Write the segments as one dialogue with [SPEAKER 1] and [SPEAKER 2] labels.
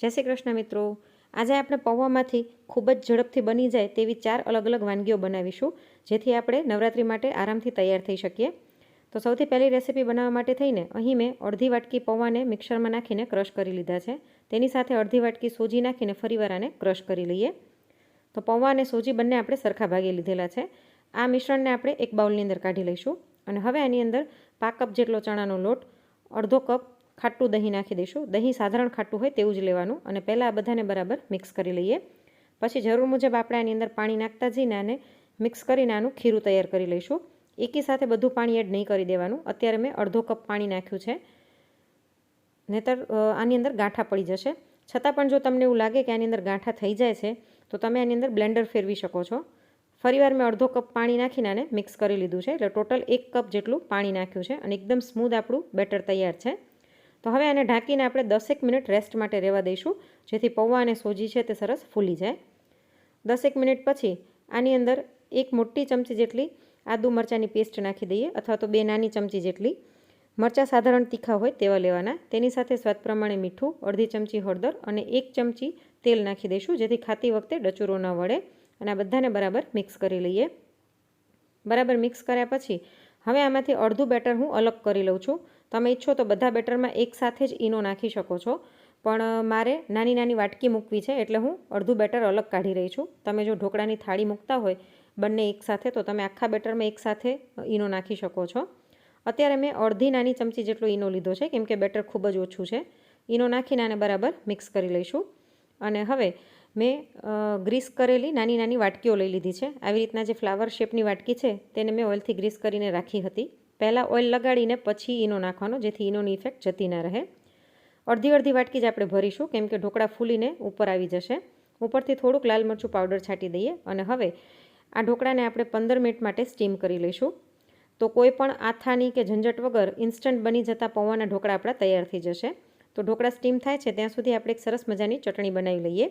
[SPEAKER 1] જય શ્રી કૃષ્ણ મિત્રો. આજે આપણે પૌવામાંથી ખૂબ જ ઝડપથી બની જાય તેવી ચાર અલગ અલગ વાનગીઓ બનાવીશું, જેથી આપણે નવરાત્રિ માટે આરામથી તૈયાર થઈ શકીએ. તો સૌથી પહેલી રેસીપી બનાવવા માટે થઈને અહીં મેં અડધી વાટકી પૌવાને મિક્સરમાં નાખીને ક્રશ કરી લીધા છે. તેની સાથે અડધી વાટકી સોજી નાખીને ફરીવાર આને ક્રશ કરી લઈએ. તો પૌવા અને સોજી બંને આપણે સરખા ભાગે લીધેલા છે. આ મિશ્રણને આપણે એક બાઉલની અંદર કાઢી લઈશું અને હવે આની અંદર પાક કપ જેટલો ચણાનો લોટ, અડધો કપ ખાટું દહીં નાખી દઈશું. દહીં સાધારણ ખાટું હોય તેવું જ લેવાનું અને પહેલાં આ બધાને બરાબર મિક્સ કરી લઈએ. પછી જરૂર મુજબ આપણે આની અંદર પાણી નાખતા જઈને આને મિક્સ કરીને આનું ખીરું તૈયાર કરી લઈશું. એકી સાથે બધું પાણી એડ નહીં કરી દેવાનું. અત્યારે મેં અડધો કપ પાણી નાખ્યું છે. નહીતર આની અંદર ગાંઠા પડી જશે. છતાં પણ જો તમને એવું લાગે કે આની અંદર ગાંઠા થઈ જાય છે, તો તમે આની અંદર બ્લેન્ડર ફેરવી શકો છો. ફરીવાર મેં અડધો કપ પાણી નાખીને આને મિક્સ કરી લીધું છે. એટલે ટોટલ એક કપ જેટલું પાણી નાખ્યું છે અને એકદમ સ્મૂધ આપણું બેટર તૈયાર છે. તો હવે આને ઢાંકીને આપણે દસેક મિનિટ રેસ્ટ માટે રહેવા દઈશું. જેથી પૌવા અને સોજી છે તે સરસ ફૂલી જાય. દસેક મિનિટ પછી આની અંદર એક મોટી ચમચી જેટલી આદુ મરચાંની પેસ્ટ નાખી દઈએ અથવા તો બે નાની ચમચી જેટલી મરચાં સાધારણ તીખા હોય તેવા લેવાના. તેની સાથે સ્વાદ પ્રમાણે મીઠું, અડધી ચમચી હળદર અને એક ચમચી તેલ નાખી દઈશું, જેથી ખાતી વખતે ડચુરો ન વળે અને આ બધાને બરાબર મિક્સ કરી લઈએ. બરાબર મિક્સ કર્યા પછી હવે આમાંથી અડધું બેટર હું અલગ કરી લઉં છું. તમે ઈચ્છો તો બધા બેટરમાં એકસાથે જ ઈનો નાખી શકો છો. પણ મારે નાની નાની વાટકી મૂકવી છે એટલે હું અડધું બેટર અલગ કાઢી રહી છું. તમે જો ઢોકળાની થાળી મૂકતા હોય બંને એકસાથે તો તમે આખા બેટરમાં એકસાથે ઈનો નાખી શકો છો. અત્યારે મેં અડધી નાની ચમચી જેટલો ઈનો લીધો છે, કેમ કે બેટર ખૂબ જ ઓછું છે. ઈનો નાખીને આને બરાબર મિક્સ કરી લઈશું. અને હવે મેં ગ્રીસ કરેલી નાની નાની વાટકીઓ લઈ લીધી છે. આવી રીતના જે ફ્લાવર શેપની વાટકી છે, તેને મેં ઓઇલથી ગ્રીસ કરીને રાખી હતી. પહેલાં ઓઇલ લગાડીને પછી ઈનો નાખવાનો, જેથી ઈનોની ઇફેક્ટ જતી ના રહે. અડધી અડધી વાટકી જ આપણે ભરીશું, કેમ કે ઢોકળા ફૂલીને ઉપર આવી જશે. ઉપરથી થોડુંક લાલ મરચું પાવડર છાંટી દઈએ અને હવે આ ઢોકળાને આપણે પંદર મિનિટ માટે સ્ટીમ કરી લઈશું. તો કોઈ પણ આથાની કે ઝંઝટ વગર ઇન્સ્ટન્ટ બની જતા પૌવાના ઢોકળા આપણા તૈયાર થઈ જશે. તો ઢોકળા સ્ટીમ થાય છે, ત્યાં સુધી આપણે એક સરસ મજાની ચટણી બનાવી લઈએ.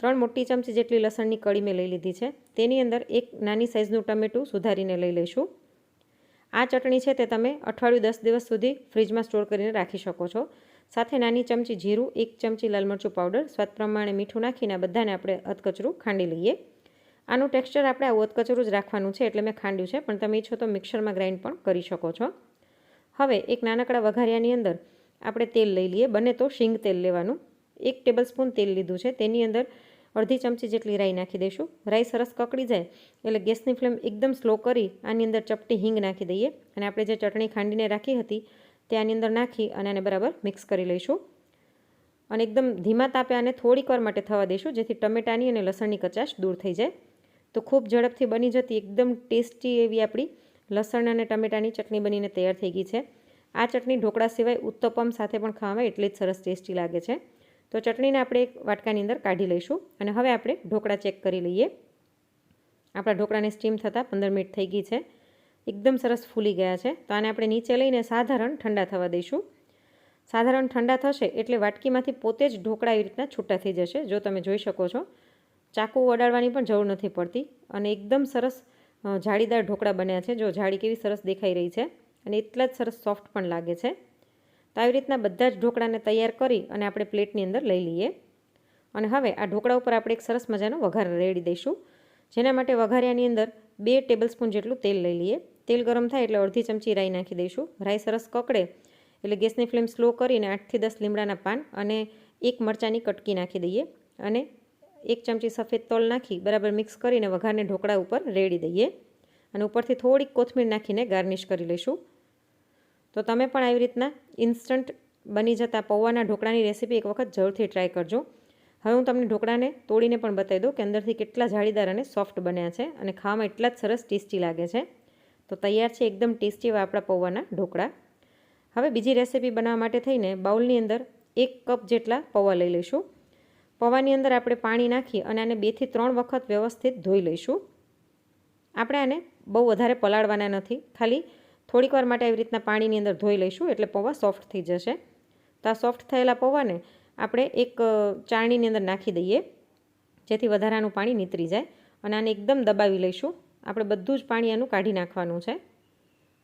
[SPEAKER 1] ત્રણ મોટી ચમચી જેટલી લસણની કળી મેં લઈ લીધી છે. તેની અંદર એક નાની સાઇઝનું ટમેટું સુધારીને લઈ લઈશું. આ ચટણી છે તે તમે અઠવાડિયું દસ દિવસ સુધી ફ્રીજમાં સ્ટોર કરીને રાખી શકો છો. સાથે નાની ચમચી જીરું, એક ચમચી લાલ મરચું પાવડર, સ્વાદ પ્રમાણે મીઠું નાખીને બધાને આપણે અધકચરું ખાંડી લઈએ. આનું ટેક્સચર આપણે આવું અધકચરું જ રાખવાનું છે એટલે મેં ખાંડ્યું છે, પણ તમે ઈચ્છો તો મિક્સરમાં ગ્રાઇન્ડ પણ કરી શકો છો. હવે એક નાનકડા વઘારિયાની અંદર આપણે તેલ લઈ લઈએ. બને તો શીંગ તેલ લેવાનું. એક ટેબલ સ્પૂન તેલ લીધું છે. તેની અંદર અડધી ચમચી જેટલી રાઈ નાખી દઈશું. રાઈ સરસ કકડી જાય એટલે ગેસની ફ્લેમ એકદમ સ્લો કરી આની અંદર ચપટી હિંગ નાખી દઈએ અને આપણે જે ચટણી ખાંડીને રાખી હતી તે આની અંદર નાખી અને આને બરાબર મિક્સ કરી લઈશું. અને એકદમ ધીમા તાપે આને થોડીક વાર માટે થવા દઈશું, જેથી ટમેટાની અને લસણની કચાશ દૂર થઈ જાય. તો ખૂબ ઝડપથી બની જતી એકદમ ટેસ્ટી એવી આપણી લસણ અને ટમેટાની ચટણી બનીને તૈયાર થઈ ગઈ છે. આ ચટણી ઢોકળા સિવાય ઉત્તપમ સાથે પણ ખાવામાં એટલી જ સરસ ટેસ્ટી લાગે છે. તો ચટણીને આપણે એક વાટકાની અંદર કાઢી લઈશું અને હવે આપણે ઢોકળા ચેક કરી લઈએ. આપણા ઢોકળાને સ્ટીમ થતાં પંદર મિનિટ થઈ ગઈ છે. એકદમ સરસ ફૂલી ગયા છે. તો આને આપણે નીચે લઈને સાધારણ ઠંડા થવા દઈશું. સાધારણ ઠંડા થશે એટલે વાટકીમાંથી પોતે જ ઢોકળા એવી રીતના છૂટા થઈ જશે, જો તમે જોઈ શકો છો. ચાકુ વડાડવાની પણ જરૂર નથી પડતી અને એકદમ સરસ જાળીદાર ઢોકળા બન્યા છે, જો જાળી કેવી સરસ દેખાઈ રહી છે અને એટલા જ સરસ સોફ્ટ પણ લાગે છે. તો આવી રીતના બધા જ ઢોકળાને તૈયાર કરી અને આપણે પ્લેટની અંદર લઈ લઈએ. અને હવે આ ઢોકળા ઉપર આપણે એક સરસ મજાનો વઘાર રેડી દઈશું. જેના માટે વઘારિયાની અંદર બે ટેબલ સ્પૂન જેટલું તેલ લઈ લઈએ. તેલ ગરમ થાય એટલે અડધી ચમચી રાઈ નાખી દઈશું. રાઈ સરસ કકડે એટલે ગેસની ફ્લેમ સ્લો કરીને આઠથી દસ લીમડાના પાન અને એક મરચાંની કટકી નાખી દઈએ. અને એક ચમચી સફેદ તલ નાખી બરાબર મિક્સ કરીને વઘારને ઢોકળા ઉપર રેડી દઈએ. અને ઉપરથી થોડીક કોથમીર નાખીને ગાર્નિશ કરી લઈશું. તો તમે પણ આવી રીતના ઇન્સ્ટન્ટ બની જતા પૌવાના ઢોકળાની રેસીપી એક વખત જરૂરથી ટ્રાય કરજો. હવે હું તમને ઢોકળાને તોડીને પણ બતાવી દઉં કે અંદરથી કેટલા જાળીદાર અને સોફ્ટ બન્યા છે અને ખાવામાં એટલા જ સરસ ટેસ્ટી લાગે છે. તો તૈયાર છે એકદમ ટેસ્ટી એવા આપણા પૌવાના ઢોકળા. હવે બીજી રેસીપી બનાવવા માટે થઈને બાઉલની અંદર એક કપ જેટલા પૌવા લઈ લઈશું. પૌવાની અંદર આપણે પાણી નાખી અને આને બેથી ત્રણ વખત વ્યવસ્થિત ધોઈ લઈશું. આપણે આને બહુ વધારે પલાળવાના નથી. ખાલી થોડીક વાર માટે આવી રીતના પાણીની અંદર ધોઈ લઈશું, એટલે પૌવા સોફ્ટ થઈ જશે. તો આ સોફ્ટ થયેલા પૌવાને આપણે એક ચાળણીની અંદર નાખી દઈએ, જેથી વધારાનું પાણી નીતરી જાય. અને આને એકદમ દબાવી લઈશું. આપણે બધું જ પાણી આનું કાઢી નાખવાનું છે.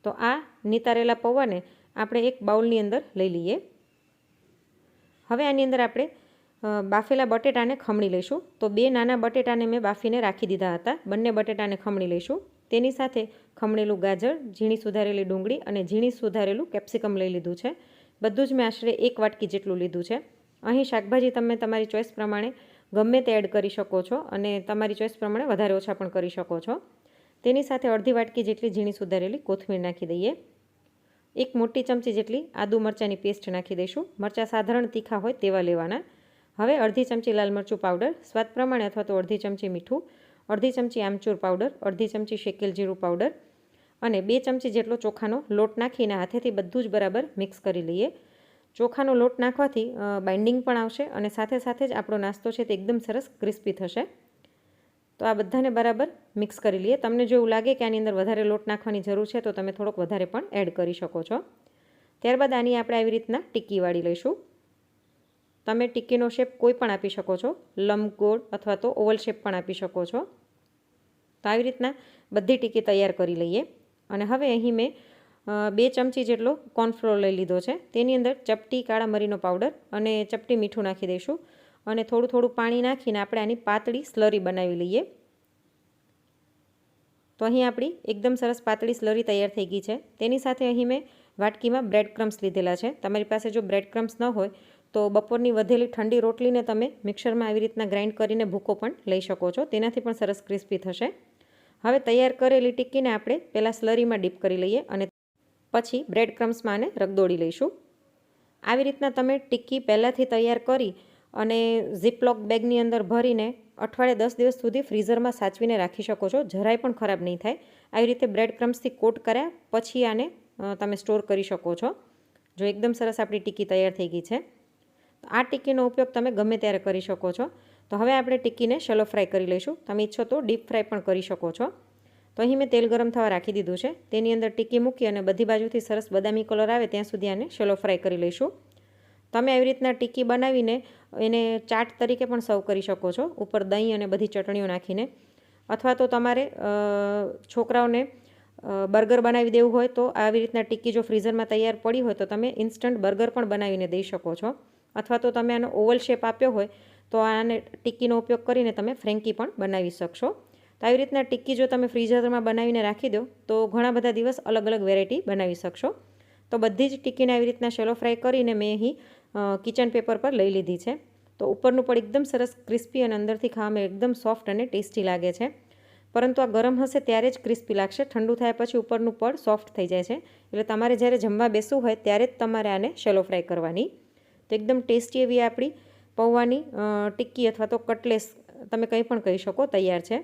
[SPEAKER 1] તો આ નિતારેલા પૌવાને આપણે એક બાઉલની અંદર લઈ લઈએ. હવે આની અંદર આપણે બાફેલા બટેટાને ખમણી લઈશું. તો બે નાના બટેટાને મેં બાફીને રાખી દીધા હતા. બંને બટેટાને ખમણી લઈશું. તેની સાથે ખમણેલું ગાજર, ઝીણી સુધારેલી ડુંગળી અને ઝીણી સુધારેલું કેપ્સિકમ લઈ લીધું છે. બધું જ મેં આશરે એક વાટકી જેટલું લીધું છે. અહીં શાકભાજી તમે તમારી ચોઈસ પ્રમાણે ગમે તે એડ કરી શકો છો અને તમારી ચોઈસ પ્રમાણે વધારે ઓછા પણ કરી શકો છો. તેની સાથે અડધી વાટકી જેટલી ઝીણી સુધારેલી કોથમીર નાખી દઈએ. એક મોટી ચમચી જેટલી આદુ મરચાંની પેસ્ટ નાખી દઈશું. મરચાં સાધારણ તીખા હોય તેવા લેવાના. હવે અડધી ચમચી લાલ મરચું પાવડર, સ્વાદ પ્રમાણે અથવા તો અડધી ચમચી મીઠું, અડધી ચમચી આમચૂર પાવડર, અડધી ચમચી શેકેલ જીરું પાવડર અને બે ચમચી જેટલો ચોખાનો લોટ નાખીને હાથેથી બધું જ બરાબર મિક્સ કરી લઈએ. ચોખાનો લોટ નાખવાથી બાઇન્ડિંગ પણ આવશે અને સાથે સાથે જ આપણો નાસ્તો છે તે એકદમ સરસ ક્રિસ્પી થશે. તો આ બધાને બરાબર મિક્સ કરી લઈએ. તમને જો એવું લાગે કે આની અંદર વધારે લોટ નાખવાની જરૂર છે, તો તમે થોડોક વધારે પણ એડ કરી શકો છો. ત્યારબાદ આની આપણે આવી રીતના ટિક્કી વાળી લઈશું. તમે ટિક્કીનો શેપ કોઈ પણ આપી શકો છો. લંબગોળ અથવા તો ઓવલ શેપ પણ આપી શકો છો. તો આવી રીતના બધી ટિક્કી તૈયાર કરી લઈએ. અને હવે અહીં મેં બે ચમચી જેટલો કોર્નફ્લોર લઈ લીધો છે. તેની અંદર ચપટી કાળા મરીનો પાવડર અને ચપટી મીઠું નાખી દઈશું. અને થોડું થોડું પાણી નાખીને આપણે આની પાતળી સ્લરી બનાવી લઈએ. તો અહીં આપણી એકદમ સરસ પાતળી સ્લરી તૈયાર થઈ ગઈ છે. તેની સાથે અહીં મેં વાટકીમાં બ્રેડ ક્રમ્સ લીધેલા છે. તમારી પાસે જો બ્રેડ ક્રમ્સ ન હોય, તો બપોરની વધેલી ઠંડી રોટલીને તમે મિક્સરમાં આવી રીતના ગ્રાઇન્ડ કરીને ભૂકો પણ લઈ શકો છો. તેનાથી પણ સરસ ક્રિસ્પી થશે. હવે તૈયાર કરેલી ટિક્કીને આપણે પહેલાં સ્લરીમાં ડીપ કરી લઈએ અને પછી બ્રેડ ક્રમ્સમાં આને રગદોડી લઈશું. આવી રીતના તમે ટિક્કી પહેલાંથી તૈયાર કરી અને ઝીપલોક બેગની અંદર ભરીને અઠવાડિયે દસ દિવસ સુધી ફ્રીઝરમાં સાચવીને રાખી શકો છો, જરાય પણ ખરાબ નહીં થાય. આવી રીતે બ્રેડ ક્રમ્સથી કોટ કર્યા પછી આને તમે સ્ટોર કરી શકો છો. જો એકદમ સરસ આપણી ટિક્કી તૈયાર થઈ ગઈ છે. આ ટિક્કીનો ઉપયોગ તમે ગમે ત્યારે કરી શકો છો. તો હવે આપણે ટિક્કીને શેલો ફ્રાય કરી લઈશું. તમે ઈચ્છો તો ડીપ ફ્રાય પણ કરી શકો છો. તો અહીં મેં તેલ ગરમ થવા રાખી દીધું છે. તેની અંદર ટિક્કી મૂકી અને બધી બાજુથી સરસ બદામી કલર આવે ત્યાં સુધી આને શેલો ફ્રાય કરી લઈશું. તમે આવી રીતના ટિક્કી બનાવીને એને ચાટ તરીકે પણ સર્વ કરી શકો છો. ઉપર દહીં અને બધી ચટણીઓ નાખીને. અથવા તો તમારે છોકરાઓને બર્ગર બનાવી દેવું હોય તો આવી રીતના ટિક્કી જો ફ્રીઝરમાં તૈયાર પડી હોય તો તમે ઇન્સ્ટન્ટ બર્ગર પણ બનાવીને દઈ શકો છો. અથવા તો તમે આનો ઓવલ શેપ આપ્યો હોય તો આને ટિક્કીનો ઉપયોગ કરીને તમે ફ્રેન્કી પણ બનાવી શકશો. તો આવી રીતના ટિક્કી જો તમે ફ્રીઝરમાં બનાવીને રાખી દો, તો ઘણા બધા દિવસ અલગ અલગ વેરાયટી બનાવી શકશો. તો બધી જ ટિક્કીને આવી રીતના શેલો ફ્રાય કરીને મેં અહીં કિચન પેપર પર લઈ લીધી છે. તો ઉપરનું પણ એકદમ સરસ ક્રિસ્પી અને અંદરથી ખાવામાં એકદમ સોફ્ટ અને ટેસ્ટી લાગે છે. પરંતુ આ ગરમ હશે ત્યારે જ ક્રિસ્પી લાગશે. ઠંડુ થયા પછી ઉપરનું પડ સોફ્ટ થઈ જાય છે. એટલે તમારે જ્યારે જમવા બેસવું હોય ત્યારે જ તમારે આને શેલો ફ્રાય કરવાની. તો એકદમ ટેસ્ટી એવી આપણી પૌવાની ટિક્કી અથવા તો કટલેસ તમે કંઈ પણ કહી શકો, તૈયાર છે.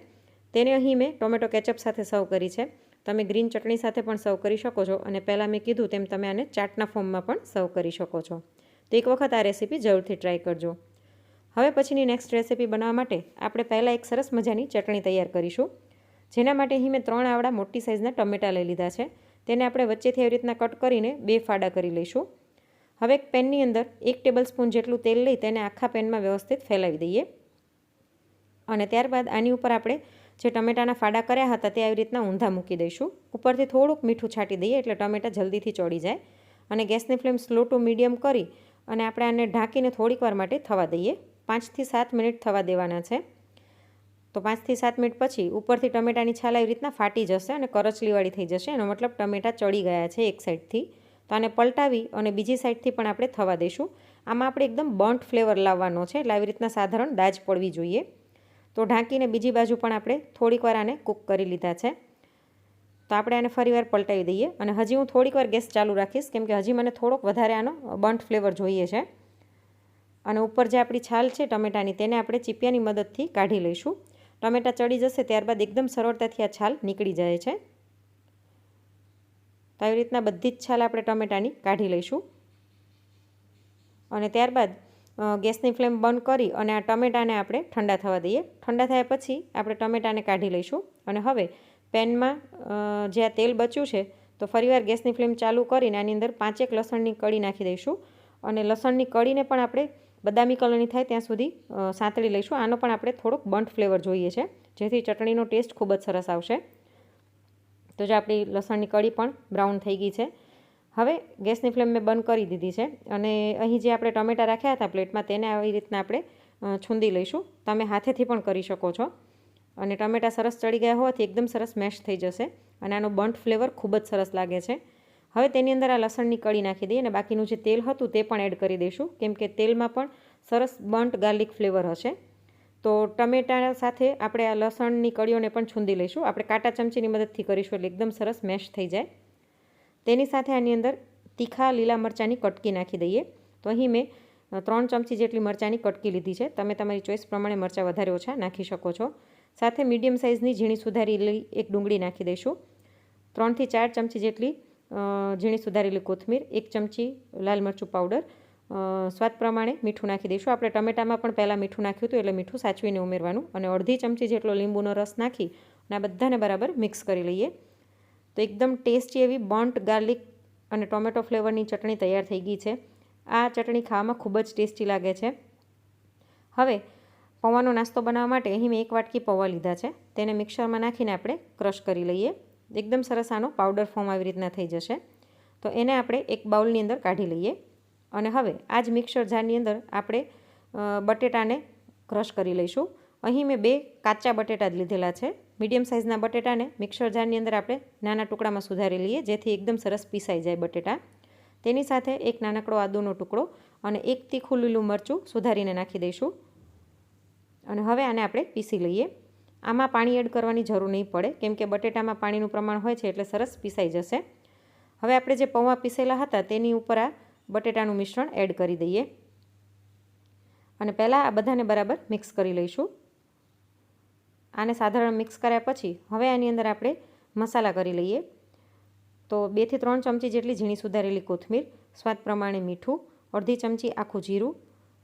[SPEAKER 1] તેને અહીં મેં ટોમેટો કેચઅપ સાથે સર્વ કરી છે. તમે ગ્રીન ચટણી સાથે પણ સર્વ કરી શકો છો અને પહેલાં મેં કીધું તેમ તમે આને ચાટના ફોર્મમાં પણ સર્વ કરી શકો છો. તો એક વખત આ રેસીપી જરૂરથી ટ્રાય કરજો. હવે પછીની નેક્સ્ટ રેસીપી બનાવવા માટે આપણે પહેલાં એક સરસ મજાની ચટણી તૈયાર કરીશું. જેના માટે અહીં મેં ત્રણ આવડા મોટી સાઇઝના ટમેટાં લઈ લીધા છે. તેને આપણે વચ્ચેથી એવી રીતના કટ કરીને બે ફાડા કરી લઈશું. હવે એક પેનની અંદર એક ટેબલ સ્પૂન જેટલું તેલ લઈ તેને આખા પેનમાં વ્યવસ્થિત ફેલાવી દઈએ. અને ત્યારબાદ આની ઉપર આપણે જે ટમેટાના ફાડા કર્યા હતા તે આવી રીતના ઊંધા મૂકી દઈશું. ઉપરથી થોડુંક મીઠું છાંટી દઈએ એટલે ટમેટા જલ્દીથી ચડી જાય. અને ગેસની ફ્લેમ સ્લો ટુ મીડિયમ કરી અને આપણે આને ઢાંકીને થોડીક વાર માટે થવા દઈએ. પાંચથી સાત મિનિટ થવા દેવાના છે. તો પાંચથી સાત મિનિટ પછી ઉપરથી ટમેટાની છાલ આવી રીતના ફાટી જશે અને કરચલીવાળી થઈ જશે. એનો મતલબ ટમેટા ચડી ગયા છે એક સાઈડથી. તો આને પલટાવી અને બીજી સાઈડથી પણ આપણે થવા દઈશું. આમાં આપણે એકદમ બંટ ફ્લેવર લાવવાનો છે, એટલે આવી રીતના સાધારણ દાજ પડવી જોઈએ. તો ઢાંકીને બીજી બાજુ પણ આપણે થોડીક વાર આને કૂક કરી લીધા છે. તો આપણે આને ફરીવાર પલટાવી દઈએ અને હજી હું થોડીક વાર ગેસ ચાલુ રાખીશ, કેમ કે હજી મને થોડોક વધારે આનો બંટ ફ્લેવર જોઈએ છે. અને ઉપર જે આપણી છાલ છે ટમેટાની, તેને આપણે ચીપિયાની મદદથી કાઢી લઈશું. ટમેટા ચડી જશે ત્યારબાદ એકદમ સરળતાથી આ છાલ નીકળી જાય છે. તો આવી રીતના બધી જ છાલ આપણે ટમેટાની કાઢી લઈશું. અને ત્યારબાદ ગેસની ફ્લેમ બંધ કરી અને આ ટમેટાને આપણે ઠંડા થવા દઈએ. ઠંડા થયા પછી આપણે ટમેટાને કાઢી લઈશું. અને હવે પેનમાં જે આ તેલ બચ્યું છે, તો ફરીવાર ગેસની ફ્લેમ ચાલુ કરીને આની અંદર પાંચેક લસણની કળી નાખી દઈશું. અને લસણની કળીને પણ આપણે બદામી કલરની થાય ત્યાં સુધી સાંતળી લઈશું. આનો પણ આપણે થોડોક બંટ ફ્લેવર જોઈએ છે, જેથી ચટણીનો ટેસ્ટ ખૂબ જ સરસ આવશે. તો જે આપણી લસણની કળી પણ બ્રાઉન થઈ ગઈ છે. હવે ગેસની ફ્લેમ મેં બંધ કરી દીધી છે અને અહીં જે આપણે ટમેટાં રાખ્યા હતા પ્લેટમાં તેને આવી રીતના આપણે છૂંદી લઈશું. તમે હાથેથી પણ કરી શકો છો. અને ટમેટાં સરસ ચડી ગયા હોવાથી એકદમ સરસ મેશ થઈ જશે અને આનો બંટ ફ્લેવર ખૂબ જ સરસ લાગે છે. હવે તેની અંદર આ લસણની કળી નાખી દઈએ અને બાકીનું જે તેલ હતું તે પણ એડ કરી દઈશું. કેમ કે તેલમાં પણ સરસ બંટ ગાર્લિક ફ્લેવર હશે. તો ટમેટા સાથે આપણે આ લસણની કળીઓને પણ છૂંદી લઈશું. આપણે કાંટા ચમચીની મદદથી કરીશું એટલે એકદમ સરસ મેશ થઈ જાય. તેની સાથે આની અંદર તીખા લીલા મરચાંની કટકી નાખી દઈએ. તો અહીં મેં ત્રણ ચમચી જેટલી મરચાંની કટકી લીધી છે. તમે તમારી ચોઈસ પ્રમાણે મરચાં વધારે ઓછા નાખી શકો છો. સાથે મીડિયમ સાઇઝની ઝીણી સુધારેલી એક ડુંગળી નાખી દઈશું. ત્રણથી ચાર ચમચી જેટલી ઝીણી સુધારેલી કોથમીર, એક ચમચી લાલ મરચું પાવડર સ્વાદ પ્રમાણે મીઠું નાખી દઈશું. આપણે ટમેટામાં પણ પહેલાં મીઠું નાખ્યું હતું એટલે મીઠું સાચવીને ઉમેરવાનું અને અડધી ચમચી જેટલો લીંબુનો રસ નાખી અને આ બધાને બરાબર મિક્સ કરી લઈએ. તો એકદમ ટેસ્ટી એવી બોન્ટ ગાર્લિક અને ટોમેટો ફ્લેવરની ચટણી તૈયાર થઈ ગઈ છે. આ ચટણી ખાવામાં ખૂબ જ ટેસ્ટી લાગે છે. હવે, પૌવાનો નાસ્તો બનાવવા માટે અહીં મેં એક વાટકી પૌવા લીધા છે. તેને મિક્સરમાં નાખીને આપણે ક્રશ કરી લઈએ. એકદમ સરસ આનો પાવડર ફોર્મ આવી રીતના થઈ જશે. તો એને આપણે એક બાઉલની અંદર કાઢી લઈએ. અને હવે આ જ મિક્સર જારની અંદર આપણે બટેટાને ક્રશ કરી લઈશું. અહીં મેં બે કાચા બટેટા જ લીધેલા છે. મીડિયમ સાઇઝના બટેટાને મિક્સર જારની અંદર આપણે નાના ટુકડામાં સુધારી લઈએ, જેથી એકદમ સરસ પીસાઈ જાય બટેટા. તેની સાથે એક નાનકડો આદુનો ટુકડો અને એક તીખું લીલું મરચું સુધારીને નાખી દઈશું. અને હવે આને આપણે પીસી લઈએ. આમાં પાણી એડ કરવાની જરૂર નહીં પડે, કેમ કે બટેટામાં પાણીનું પ્રમાણ હોય છે એટલે સરસ પીસાઈ જશે. હવે આપણે જે પૌવા પીસેલા હતા તેની ઉપર આ બટેટાનું મિશ્રણ એડ કરી દઈએ. અને પહેલાં આ બધાને બરાબર મિક્સ કરી લઈશું. આને સાધારણ મિક્સ કર્યા પછી હવે આની અંદર આપણે મસાલા કરી લઈએ. તો બેથી ત્રણ ચમચી જેટલી ઝીણી સુધારેલી કોથમીર, સ્વાદ પ્રમાણે મીઠું, અડધી ચમચી આખું જીરું,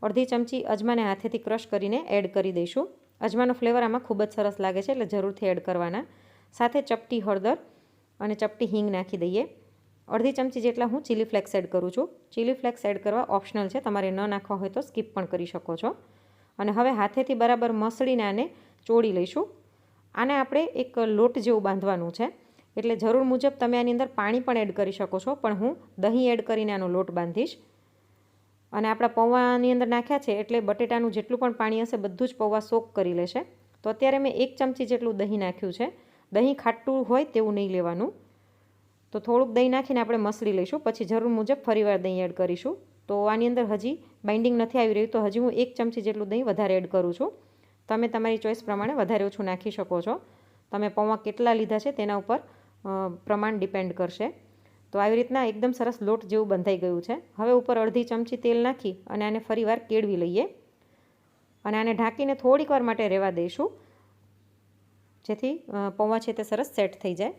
[SPEAKER 1] અડધી ચમચી અજમાને હાથેથી ક્રશ કરીને એડ કરી દઈશું. અજમાનો ફ્લેવર આમાં ખૂબ જ સરસ લાગે છે એટલે જરૂરથી એડ કરવાના. સાથે ચપટી હળદર અને ચપટી હિંગ નાખી દઈએ. અડધી ચમચી જેટલા હું ચીલી ફ્લેક્સ એડ કરું છું. ચીલી ફ્લેક્સ એડ કરવા ઓપ્શનલ છે. તમારે ન નાખવા હોય તો સ્કીપ પણ કરી શકો છો. અને હવે હાથેથી બરાબર મસળીને આને ચોળી લઈશું. આને આપણે એક લોટ જેવું બાંધવાનું છે. એટલે જરૂર મુજબ તમે આની અંદર પાણી પણ એડ કરી શકો છો. પણ હું દહીં એડ કરીને આનો લોટ બાંધીશ. અને આપણા પૌવાની અંદર નાખ્યા છે એટલે બટેટાનું જેટલું પણ પાણી હશે બધું જ પૌવા સોક કરી લેશે. તો અત્યારે મેં એક ચમચી જેટલું દહીં નાખ્યું છે. દહીં ખાટું હોય તેવું નહીં લેવાનું. તો થોડુંક દહીં નાખીને આપણે મસળી લઈશું. પછી જરૂર મુજબ ફરીવાર દહીં એડ કરીશું. તો આની અંદર હજી બાઇન્ડિંગ નથી આવી રહ્યું, તો હજી હું એક ચમચી જેટલું દહીં વધારે એડ કરું છું. તમે તમારી ચોઈસ પ્રમાણે વધારે ઓછું નાખી શકો છો. તમે પૌવા કેટલા લીધા છે તેના ઉપર પ્રમાણ ડિપેન્ડ કરશે. તો આવી રીતના એકદમ સરસ લોટ જેવું બંધાઈ ગયું છે. હવે ઉપર અડધી ચમચી તેલ નાખી અને આને ફરીવાર કેળવી લઈએ. અને આને ઢાંકીને થોડીક વાર માટે રહેવા દઈશું. જેથી પૌવા છે તે સરસ સેટ થઈ જાય.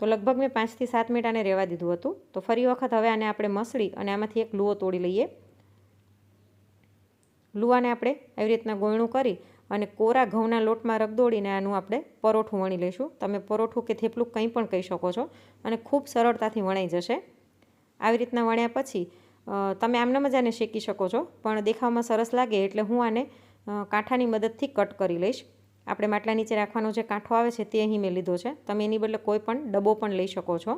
[SPEAKER 1] તો લગભગ મેં પાંચથી સાત મિનિટ આને રહેવા દીધું હતું. તો ફરી વખત હવે આને આપણે મસળી અને આમાંથી એક લુઓ તોડી લઈએ. લુવાને આપણે આવી રીતના ગોયણું કરી અને કોરા ઘઉંના લોટમાં રગદોડીને આનું આપણે પરોઠું વણી લઈશું. તમે પરોઠું કે થેપલું કંઈ પણ કહી શકો છો અને ખૂબ સરળતાથી વણાઈ જશે. આવી રીતના વણ્યા પછી તમે આમનામ જ આને શેકી શકો છો, પણ દેખાવમાં સરસ લાગે એટલે હું આને કાંઠાની મદદથી કટ કરી લઈશ. આપણે માટલા નીચે રાખવાનો જે કાંઠો આવે છે તે અહીં મેં લીધો છે. તમે એની બદલે કોઈ પણ ડબ્બો પણ લઈ શકો છો.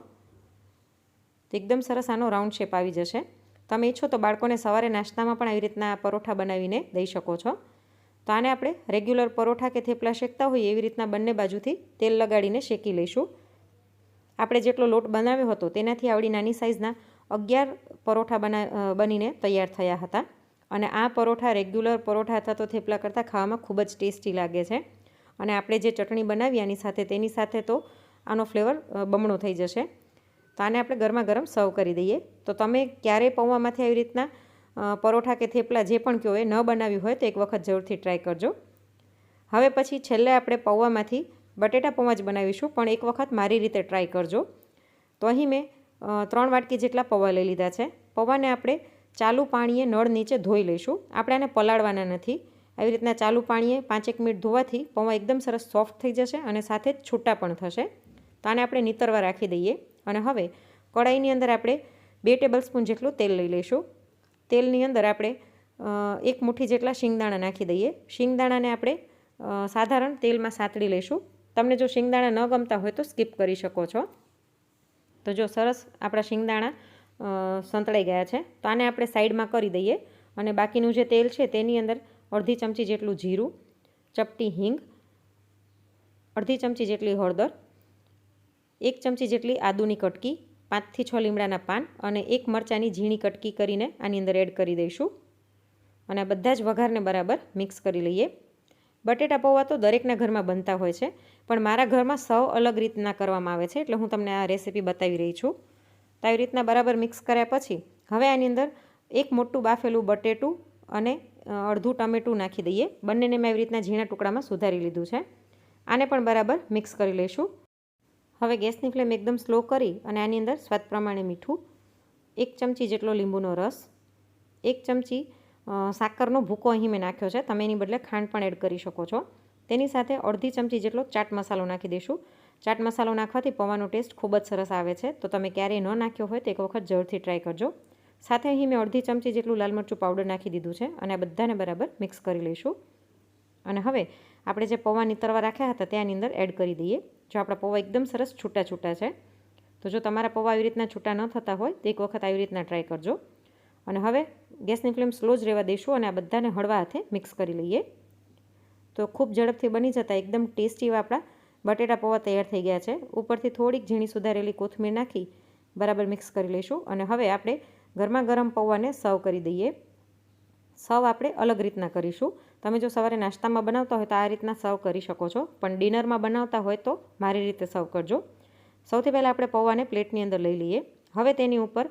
[SPEAKER 1] તો એકદમ સરસ આનો રાઉન્ડ શેપ આવી જશે. તમે ઈચ્છો તો બાળકોને સવારે નાસ્તામાં પણ આવી રીતના પરોઠા બનાવીને દઈ શકો છો. તો આને આપણે રેગ્યુલર પરોઠા કે થેપલા શેકતા હોઈએ એવી રીતના બંને બાજુથી તેલ લગાડીને શેકી લઈશું. આપણે જેટલો લોટ બનાવ્યો હતો તેનાથી આવડી નાની સાઇઝના અગિયાર પરોઠા બના બનીને તૈયાર થયા હતા. અને આ પરોઠા રેગ્યુલર પરોઠા અથવા તો થેપલા કરતાં ખાવામાં ખૂબ જ ટેસ્ટી લાગે છે. અને આપણે જે ચટણી બનાવી આની સાથે, તેની સાથે તો આનો ફ્લેવર બમણો થઈ જશે. તો આને આપણે ગરમા ગરમ સર્વ કરી દઈએ. તો તમે ક્યારેય પૌવામાંથી આવી રીતના પરોઠા કે થેપલા જે પણ કહો એ ન બનાવ્યું હોય તો એક વખત જરૂરથી ટ્રાય કરજો. હવે પછી છેલ્લે આપણે પૌવામાંથી બટેટા પૌવા જ બનાવીશું, પણ એક વખત મારી રીતે ટ્રાય કરજો. તો અહીં મેં ત્રણ વાટકી જેટલા પૌવા લઈ લીધા છે. પૌવાને આપણે ચાલુ પાણીએ નળ નીચે ધોઈ લઈશું. આપણે આને પલાળવાના નથી. આવી રીતના ચાલુ પાણીએ પાંચેક મિનિટ ધોવાથી પૌવા એકદમ સરસ સોફ્ટ થઈ જશે અને સાથે જ છૂટા પણ થશે. તો આને આપણે નીતરવા રાખી દઈએ. અને હવે કડાઈની અંદર આપણે બે ટેબલ સ્પૂન જેટલું તેલ લઈ લઈશું. તેલની અંદર આપણે એક મુઠ્ઠી જેટલા શિંગદાણા નાખી દઈએ. શિંગદાણાને આપણે સાધારણ તેલમાં સાતળી લઈશું. તમને જો શિંગદાણા ન ગમતા હોય તો સ્કીપ કરી શકો છો. તો જો સરસ આપણા શિંગદાણા સંતળાઈ ગયા છે. તો આને આપણે સાઈડમાં કરી દઈએ. અને બાકીનું જે તેલ છે તેની અંદર અડધી ચમચી જેટલું જીરું, ચપટી હિંગ, અડધી ચમચી જેટલી હળદર, એક ચમચી જેટલી આદુની કટકી, પાંચથી છ લીમડાના પાન અને એક મરચાંની ઝીણી કટકી કરીને આની અંદર એડ કરી દઈશું. અને બધા જ વઘારને બરાબર મિક્સ કરી લઈએ. બટેટા પૌવા તો દરેકના ઘરમાં બનતા હોય છે, પણ મારા ઘરમાં સૌ અલગ રીતના કરવામાં આવે છે, એટલે હું તમને આ રેસીપી બતાવી રહી છું. તો આવી રીતના બરાબર મિક્સ કર્યા પછી, હવે આની અંદર એક મોટું બાફેલું બટેટું અને અડધું ટમેટું નાખી દઈએ. બંનેને મેં આવી રીતના ઝીણા ટુકડામાં સુધારી લીધું છે. આને પણ બરાબર મિક્સ કરી લઈશું. હવે ગેસની ફ્લેમ એકદમ સ્લો કરી અને આની અંદર સ્વાદ પ્રમાણે મીઠું, એક ચમચી જેટલો લીંબુનો રસ, એક ચમચી સાકરનો ભૂકો અહીં મેં નાખ્યો છે. તમે એની બદલે ખાંડ પણ એડ કરી શકો છો. તેની સાથે અડધી ચમચી જેટલો ચાટ મસાલો નાખી દઈશું. ચાટ મસાલો નાખવાથી પૌવાનો ટેસ્ટ ખૂબ જ સરસ આવે છે. તો તમે ક્યારેય ન નાખ્યો હોય તો એક વખત જરૂરથી ટ્રાય કરજો. સાથે અહીં મેં અડધી ચમચી જેટલું લાલ મરચું પાવડર નાખી દીધું છે અને આ બધાને બરાબર મિક્સ કરી લઈશું. અને હવે આપણે જે પૌવા નીતરવા રાખ્યા હતા ત્યાંની અંદર એડ કરી દઈએ. જો આપણા પૌવા એકદમ સરસ છૂટા છૂટા છે, તો જો તમારા પૌવા આવી રીતના છૂટા ન થતા હોય, તો એક વખત આવી રીતના ટ્રાય કરજો. અને હવે ગેસની ફ્લેમ સ્લો જ રહેવા દઈશું અને આ બધાને હળવા હાથે મિક્સ કરી લઈએ. તો ખૂબ ઝડપથી બની જતા એકદમ ટેસ્ટી આપણા બટેટા પૌવા તૈયાર થઈ ગયા છે. ઉપરથી થોડીક ઝીણી સુધારેલી કોથમીર નાખી બરાબર મિક્સ કરી લઈશું. અને હવે આપણે ગરમા ગરમ પૌવાને સર્વ કરી દઈએ. સર્વ આપણે અલગ રીતના કરીશું. તમે જો સવારે નાસ્તામાં બનાવતા હોય તો આ રીતના સર્વ કરી શકો છો. પણ ડિનરમાં બનાવતા હોય તો મારી રીતે સર્વ કરજો. સૌથી પહેલાં આપણે પૌવાને પ્લેટની અંદર લઈ લઈએ. હવે તેની ઉપર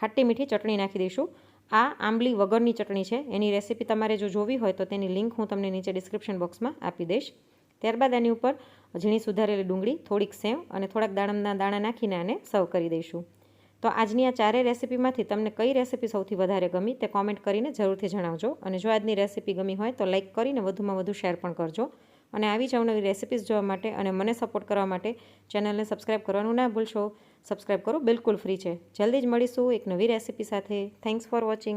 [SPEAKER 1] ખાટી મીઠી ચટણી નાખી દઈશું. આ આંબલી વગરની ચટણી છે. એની રેસીપી તમારે જો જોવી હોય તો તેની લિંક હું તમને નીચે ડિસ્ક્રિપ્શન બોક્સમાં આપી દઈશ. ત્યારબાદ એની ઉપર ઝીણી સુધારેલી ડુંગળી, થોડીક સેવ અને થોડાક દાણમના દાણા નાખીને આને સર્વ કરી દઈશું. તો આજની આ ચારેય રેસીપીમાંથી તમને કઈ રેસીપી સૌથી વધારે ગમી તે કોમેન્ટ કરીને જરૂરથી જણાવજો. અને જો આજની રેસીપી ગમી હોય તો લાઇક કરીને વધુમાં વધુ શેર પણ કરજો. અને આવી જ અવનવી રેસિપીઝ જોવા માટે અને મને સપોર્ટ કરવા માટે ચેનલને સબસ્ક્રાઈબ કરવાનું ના ભૂલશો. સબસ્ક્રાઈબ કરો, બિલકુલ ફ્રી છે. જલ્દી જ મળીશું એક નવી રેસીપી સાથે. Thanks for watching